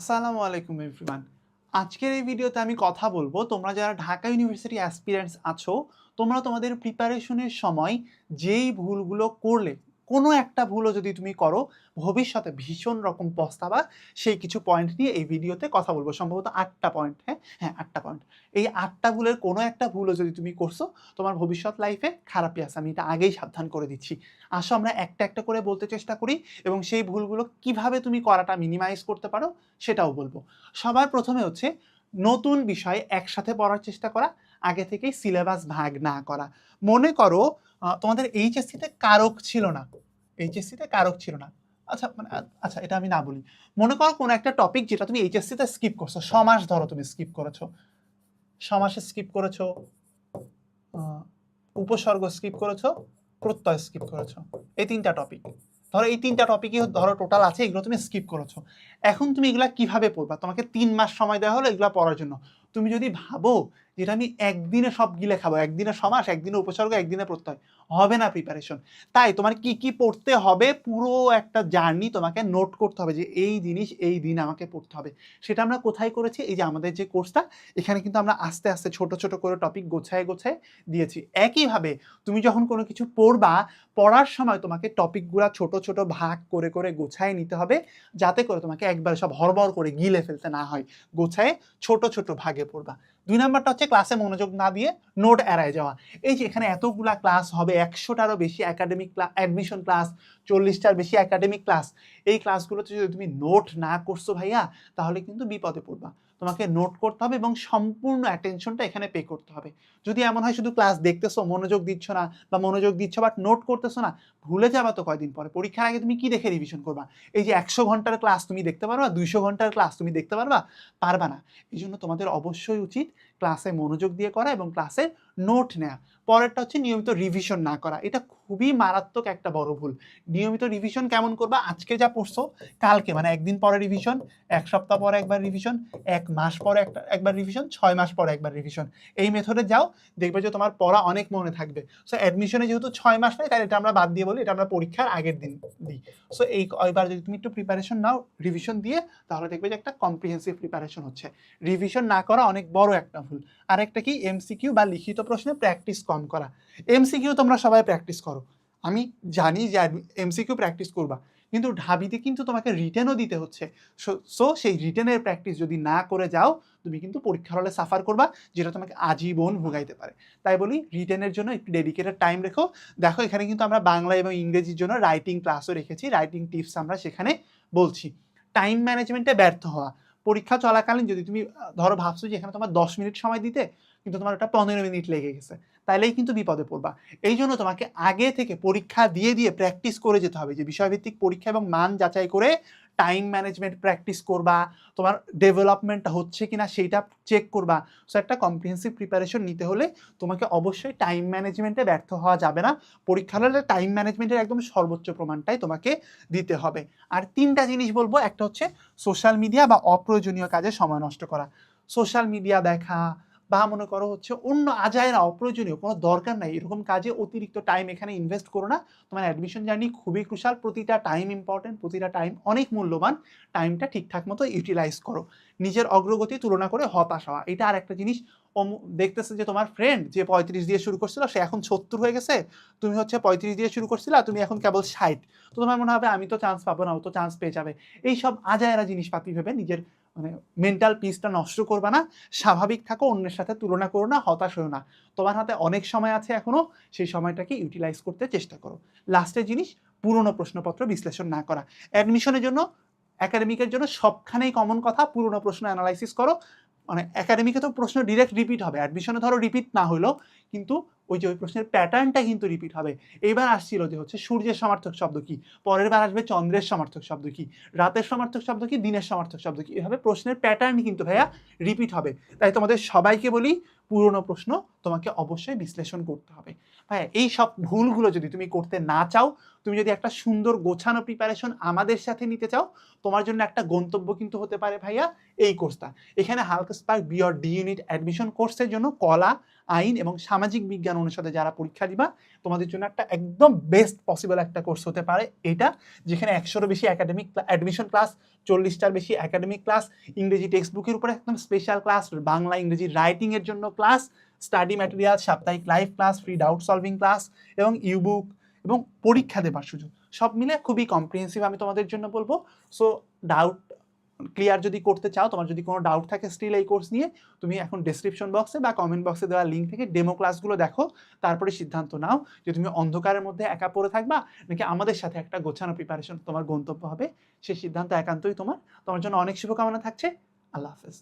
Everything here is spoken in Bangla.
আসসালামু আলাইকুম এভরিওয়ান। আজকের এই ভিডিওতে আমি কথা বলব, তোমরা যারা ঢাকা ইউনিভার্সিটি অ্যাসপিরেন্টস আছো, তোমরা তোমাদের প্রিপারেশনের সময় যেই ভুলগুলো করলে কোনো একটা ভুলও যদি তুমি করো, ভবিষ্যতে ভীষণ রকম পস্তাবা, সেই কিছু পয়েন্ট নিয়ে এই ভিডিওতে কথা বলব। সম্ভবত আটটা পয়েন্ট হ্যাঁ? হ্যাঁ আটটা পয়েন্ট এই আটটা ভুলের কোনো একটা ভুলও যদি তুমি করছ, তোমার ভবিষ্যৎ লাইফে খারাপই আছে, আমি এটা আগেই সাবধান করে দিচ্ছি। আসো, আমরা একটা একটা করে বলতে চেষ্টা করি এবং সেই ভুলগুলো কীভাবে তুমি করাটা মিনিমাইজ করতে পারো, সেটাও বলব। সবার প্রথমে হচ্ছে নতুন বিষয় একসাথে পড়ার চেষ্টা করা, আগে থেকেই সিলেবাস ভাগ না করা। মনে করো তোমাদের এইচএসসিতে কারক ছিল না। এইচএসসিতে কারক ছিল না। আচ্ছা মানে আচ্ছা এটা আমি না বলি। মনে করো কোনো একটা টপিক যেটা তুমি এইচএসসিতে স্কিপ করছ সমাস ধরো তুমি স্কিপ করেছ। সমাসে স্কিপ করেছ উপসর্গ স্কিপ করেছ, প্রত্যয় স্কিপ করেছ। এই তিনটা টপিক ধরো এই তিনটা টপিকই ধরো টোটাল আছে, এগুলো তুমি স্কিপ করেছ। এখন তুমি এগুলা কীভাবে পড়বা? তোমাকে তিন মাস সময় দেওয়া হলো, এগুলা পড়ার জন্য। তুমি যদি ভাবো যেটা আমি একদিনে সব গিলে খাব, একদিনে সমাস, একদিনে উপসর্গ, একদিনে প্রত্যয়, হবে না প্রিপারেশন তাই তোমার কি কি পড়তে হবে পুরো একটা জার্নি তোমাকে নোট করতে হবে যে এই জিনিস এই দিন আমাকে পড়তে হবে। সেটা আমরা কোথায় করেছি? এই যে আমাদের যে কোর্সটা এখানে কিন্তু আমরা আস্তে আস্তে ছোট ছোট করে টপিক গোছায় গোছায় দিয়েছি। একইভাবে তুমি যখন কোনো কিছু পড়বা, পড়ার সময় তোমাকে টপিকগুলো ছোট ছোট ভাগ করে করে গোছায় নিতে হবে, যাতে করে তোমাকে একবার সব হরবর করে গিলে ফেলতে না হয়। গোছায় ছোট ছোট ভাগে পড়বা। দুই নাম্বারটা হচ্ছে ক্লাসে মনোযোগ না দিয়ে নোট এড়ায় যাওয়া। এই যে এখানে এতগুলা ক্লাস হবে, একশোটারও বেশি একাডেমিক ক্লাস অ্যাডমিশন ক্লাস চল্লিশটার বেশি একাডেমিক ক্লাস এই ক্লাসগুলোতে যদি তুমি নোট না করছ ভাইয়া, তাহলে কিন্তু বিপদে পড়বা। তোমাকে নোট করতে হবে এবং সম্পূর্ণ অ্যাটেনশনটা এখানে পে করতে হবে। যদি এমন হয় শুধু ক্লাস দেখতেছো, মনোযোগ দিচ্ছ না বা মনোযোগ দিচ্ছ বাট নোট করতেছো না, ভুলে যাবা তো কয়দিন পরে। পরীক্ষার আগে তুমি কি দেখে রিভিশন করবা? এই যে একশো ঘণ্টার ক্লাস তুমি দেখতে পারবা, দুইশো ঘণ্টার ক্লাস তুমি দেখতে পারবা? পারবা না। এই জন্য তোমাদের অবশ্যই উচিত ক্লাসে মনোযোগ দিয়ে করা এবং ক্লাসে নোট নেওয়া পরেরটা হচ্ছে নিয়মিত রিভিশন না করা। এটা খুবই মারাত্মক একটা বড় ভুল। নিয়মিত রিভিশন কেমন করবা? আজকে যা পড়ছো, কালকে। মানে একদিন পরে রিভিশন এক সপ্তাহ পরে একবার রিভিশন এক মাস পরে একটা, একবার রিভিশন ছয় মাস পরে একবার রিভিশন এই মেথডে যাও, দেখবে যে তোমার পড়া অনেক মনে থাকবে। সো অ্যাডমিশনে যেহেতু ছয় মাস নেই, তাহলে এটা আমরা বাদ দিয়ে বলি, এটা আমরা পরীক্ষার আগের দিন দিই। সো এই এবার যদি তুমি একটু প্রিপারেশন নাও রিভিশন দিয়ে, তাহলে দেখবে যে একটা কম্প্রিহেন্সিভ প্রিপারেশন হচ্ছে। রিভিশন না করা অনেক বড় একটা ভুল। আরেকটা কি? এমসিকিউ বা লিখিত প্রশ্নে প্র্যাকটিস কম করা। এমসিকিউ তোমরা সবাই প্র্যাকটিস করো। আমি জানি যে এমসিকিউ প্র্যাকটিস করবা, কিন্তু ঢাবিতে কিন্তু তোমাকে রিটেনও দিতে হচ্ছে। সো সেই রিটেনের প্র্যাকটিস যদি না করে যাও, তুমি কিন্তু পরীক্ষার হলে সাফার করবা, যেটা তোমাকে আজীবন ভোগাইতে পারে। তাই বলি, রিটেনের জন্য একটু ডেডিকেটেড টাইম রেখো। দেখো, এখানে কিন্তু আমরা বাংলা এবং ইংরেজির জন্য রাইটিং ক্লাসও রেখেছি। রাইটিং টিপস আমরা সেখানে বলছি। টাইম ম্যানেজমেন্টে ব্যর্থ হওয়া। পরীক্ষা চলাকালীন যদি তুমি ধরো ভাবছ যে এখানে তোমার দশ মিনিট সময় দিতে, কিন্তু তোমার ওটা পনেরো মিনিট লেগে গেছে, তাইলেই কিন্তু বিপদে পড়বা। এই জন্য তোমাকে আগে থেকে পরীক্ষা দিয়ে দিয়ে প্র্যাকটিস করে যেতে হবে যে বিষয়ভিত্তিক পরীক্ষা এবং মান যাচাই করে টাইম ম্যানেজমেন্ট প্র্যাকটিস করবা, তোমার ডেভেলপমেন্টটা হচ্ছে কি না সেইটা চেক করবা। সো একটা কম্প্রিহেন্সিভ প্রিপারেশন নিতে হলে তোমাকে অবশ্যই টাইম ম্যানেজমেন্টে ব্যর্থ হওয়া যাবে না। পরীক্ষার হলে টাইম ম্যানেজমেন্টের একদম সর্বোচ্চ প্রমাণটাই তোমাকে দিতে হবে। আর তিনটা জিনিস বলব, একটা হচ্ছে সোশ্যাল মিডিয়া বা অপ্রয়োজনীয় কাজে সময় নষ্ট করা। সোশ্যাল মিডিয়া দেখা বা মনে করো হচ্ছে অন্য আজায় না অপ্রয়োজনীয় কোনো দরকার নাই, এরকম কাজে অতিরিক্ত টাইম এখানে ইনভেস্ট করো না। তোমার অ্যাডমিশন জার্নি খুবই ক্রুশাল প্রতিটা টাইম ইম্পর্টেন্ট প্রতিটা টাইম অনেক মূল্যবান টাইমটা ঠিকঠাক মতো ইউটিলাইজ করো। নিজের অগ্রগতি তুলনা করে হতাশ হওয়া, এটা আর একটা জিনিস দেখতেছে যে তোমার ফ্রেন্ড যে পঁয়ত্রিশ দিয়ে শুরু করছিল, সে এখন সত্তর হয়ে গেছে। তুমি হচ্ছে পঁয়ত্রিশ দিয়ে শুরু করছিলা, তুমি এখন কেবল ষাট। তো তোমার মনে হবে, আমি তো চান্স পাবো না, ও তো চান্স পেয়ে যাবে। এইসব আজায়রা জিনিসপাতি ভেবে নিজের মানে মেন্টাল পিসটা নষ্ট করবে না, স্বাভাবিক থাকো, অন্যের সাথে তুলনা করো না, হতাশ হও না। তোমার হাতে অনেক সময় আছে এখনও সেই সময়টাকে ইউটিলাইজ করতে চেষ্টা করো। লাস্টের জিনিস, পুরনো প্রশ্নপত্র বিশ্লেষণ না করা। অ্যাডমিশনের জন্য একাডেমিকের জন্য সবখানেই কমন কথা, পুরনো প্রশ্ন অ্যানালাইসিস করো মানে একাডেমিকে তো প্রশ্ন ডিরেক্ট রিপিট হবে। অ্যাডমিশনে ধরো রিপিট না হলেও কিন্তু ওই যে ওই প্রশ্নের প্যাটার্নটা কিন্তু রিপিট হবে। এইবার আসছিল যে হচ্ছে সূর্যের সমার্থক শব্দ কি? পরের বার আসবে চন্দ্রের সমার্থক শব্দ কি? রাতের সমার্থক শব্দ কি? দিনের সমার্থক শব্দ কি? এভাবে প্রশ্নের প্যাটার্ন কিন্তু ভাইয়া রিপিট হবে। তাই তোমাদের সবাইকে বলি, পুরনো প্রশ্ন তোমাকে অবশ্যই বিশ্লেষণ করতে হবে। হ্যাঁ এই সব ভুলগুলো যদি তুমি করতে না চাও, তুমি যদি একটা সুন্দর গোছানো প্রিপারেশন আমাদের সাথে নিতে চাও, তোমার জন্য একটা গন্তব্য কিন্তু হতে পারে ভাইয়া এই কোর্সটা এখানে হালকা স্পার্ক বিয়র ডি ইউনিট অ্যাডমিশন কোর্সের জন্য কলা, আইন এবং সামাজিক বিজ্ঞান অনুষদে যারা পরীক্ষা দিবা, তোমাদের জন্য একটা একদম বেস্ট পসিবল একটা কোর্স হতে পারে এটা, যেখানে একশোরও বেশি একাডেমিক অ্যাডমিশন ক্লাস চল্লিশটার বেশি একাডেমিক ক্লাস ইংরেজি টেক্সট বুকের উপরে একদম স্পেশাল ক্লাস বাংলা, ইংরেজি রাইটিংয়ের জন্য ক্লাস স্টাডি ম্যাটেরিয়াল, সাপ্তাহিক live class free doubt solving class এবং ইউবুক এবং পরীক্ষা দেবার সুযোগ। সব মিলে খুবই কম্প্রিহেন্সিভ আমি তোমাদের জন্য বলব। সো ডাউট ক্লিয়ার যদি করতে চাও, তোমার যদি কোনো ডাউট থাকে স্টিল এই কোর্স নিয়ে, তুমি এখন ডেসক্রিপশন বক্সে বা কমেন্ট বক্সে দেওয়া লিঙ্ক থেকে ডেমো ক্লাসগুলো দেখো, তারপরে সিদ্ধান্ত নাও যে তুমি অন্ধকারের মধ্যে একা পড়ে থাকবা নাকি আমাদের সাথে একটা গোছানো প্রিপারেশন তোমার গন্তব্য হবে। সেই সিদ্ধান্ত একান্তই তোমার। তোমার জন্য অনেক শুভকামনা থাকছে। আল্লাহ হাফেজ।